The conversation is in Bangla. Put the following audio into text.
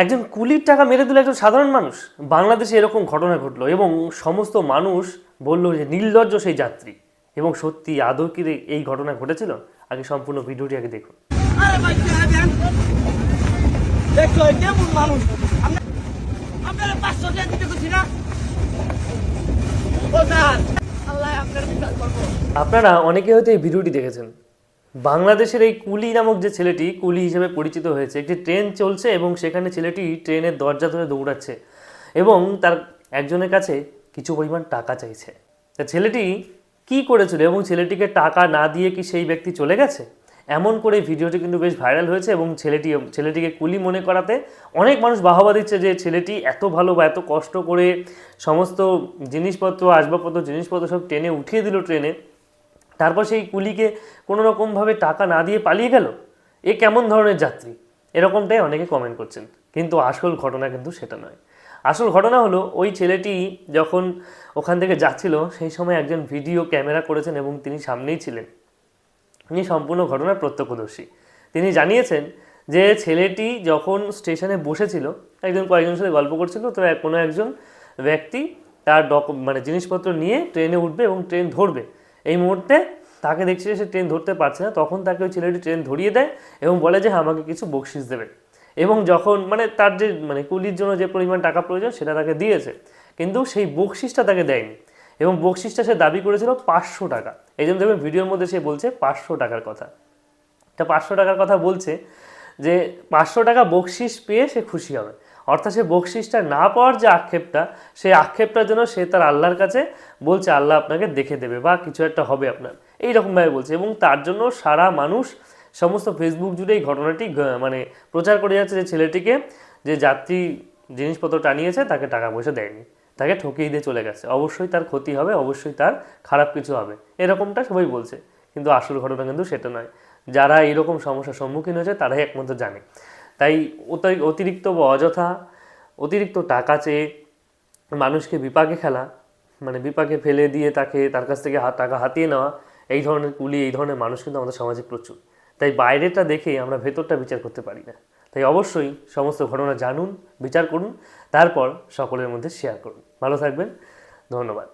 একজন কুলির টাকা মেরে দিল একজন সাধারণ মানুষ। বাংলাদেশে এরকম ঘটনা ঘটলো এবং সমস্ত মানুষ বলল যে নির্লজ্জ সেই যাত্রী। এবং সত্যি আদৌ কি এই ঘটনা ঘটেছিল। আগে সম্পূর্ণ ভিডিওটি আগে দেখুন। করব। আপনারা অনেকে হয়তো এই ভিডিওটি দেখেছেন। বাংলাদেশের এই কুলি নামক যে ছেলেটি কুলি হিসেবে পরিচিত হয়েছে, একটি ট্রেন চলছে এবং সেখানে ছেলেটি ট্রেনের দরজা ধরে দৌড়াচ্ছে এবং তার একজনের কাছে কিছু পরিমাণ টাকা চাইছে। তা ছেলেটি কি করেছিল এবং ছেলেটিকে টাকা না দিয়ে কি সেই ব্যক্তি চলে গেছে? এমন করে ভিডিওটি কিন্তু বেশ ভাইরাল হয়েছে এবং ছেলেটি, ছেলেটিকে কুলি মনে করাতে অনেক মানুষ বাহবা দিচ্ছে যে ছেলেটি এত ভালো বা এত কষ্ট করে সমস্ত জিনিসপত্র, আসবাবপত্র, জিনিসপত্র সব ট্রেনে উঠিয়ে দিল ট্রেনে। তারপর সেই কুলিকে কোনো রকমভাবে টাকা না দিয়ে পালিয়ে গেল? এ কেমন ধরনের যাত্রী? এরকমটাই অনেকে কমেন্ট করছেন। কিন্তু আসল ঘটনা কিন্তু সেটা নয়। আসল ঘটনা হলো, ওই ছেলেটি যখন ওখান থেকে যাচ্ছিল, সেই সময় একজন ভিডিও ক্যামেরা করেছেন এবং তিনি সামনেই ছিলেন। তিনি সম্পূর্ণ ঘটনার প্রত্যক্ষদর্শী। তিনি জানিয়েছেন যে ছেলেটি যখন স্টেশনে বসেছিল, একজন কয়েকজনের সাথে গল্প করছিল, তো কোনো একজন ব্যক্তি তার ডক মানে জিনিসপত্র নিয়ে ট্রেনে উঠবে এবং ট্রেন ধরবে। এই মুহূর্তে তাকে দেখছে সে ট্রেন ধরতে পারছে না তখন তাকে ওই ছেলেটি ট্রেন ধরিয়ে দেয় এবং বলে যে "হ্যাঁ, আমাকে কিছু বকশিস দেবে। এবং যখন মানে তার যে মানে কুলির জন্য যে পরিমাণ টাকা প্রয়োজন সেটা তাকে দিয়েছে। কিন্তু সেই বকশিসটা তাকে দেয়নি। এবং বকশিসটা সে দাবি করেছিল পাঁচশো টাকা। এই জন্য দেখবেন ভিডিওর মধ্যে সে বলছে পাঁচশো টাকার কথা। এটা পাঁচশো টাকার কথা বলছে যে পাঁচশো টাকা বকশিস পেয়ে সে খুশি হবে। অর্থাৎ সে বকশিসটা না পাওয়ার যে আক্ষেপটা, সেই আক্ষেপটার জন্য সে তার আল্লাহর কাছে বলছে, আল্লাহ আপনাকে দেখে দেবে বা কিছু একটা হবে আপনার। এই রকমভাবে বলছে এবং তার জন্য সারা মানুষ, সমস্ত ফেসবুক জুড়ে এই ঘটনাটি মানে প্রচার করে যাচ্ছে যে ছেলেটিকে যে যাত্রী জিনিসপত্র টানিয়েছে, তাকে টাকা পয়সা দেয়নি। তাকে ঠকিয়ে দিয়ে চলে গেছে। অবশ্যই তার ক্ষতি হবে, অবশ্যই তার খারাপ কিছু হবে। এরকমটা সবাই বলছে। কিন্তু আসল ঘটনা কিন্তু সেটা নয়। যারা এরকম সমস্যার সম্মুখীন হয়েছে, তারাই একমাত্র জানে। তাই অতি- অতিরিক্ত বা অযথা, অতিরিক্ত টাকা চেয়ে মানুষকে বিপাকে খেলা মানে বিপাকে ফেলে দিয়ে তাকে, তার কাছ থেকে টাকা হাতিয়ে নেওয়া, এই ধরনের কুলি, এই ধরনের মানুষ কিন্তু আমাদের সমাজে প্রচুর। তাই বাইরেটা দেখে আমরা ভেতরটা বিচার করতে পারি না। তাই অবশ্যই সমস্ত ঘটনা জানুন, বিচার করুন, তারপর সকলের মধ্যে শেয়ার করুন। ভালো থাকবেন, ধন্যবাদ।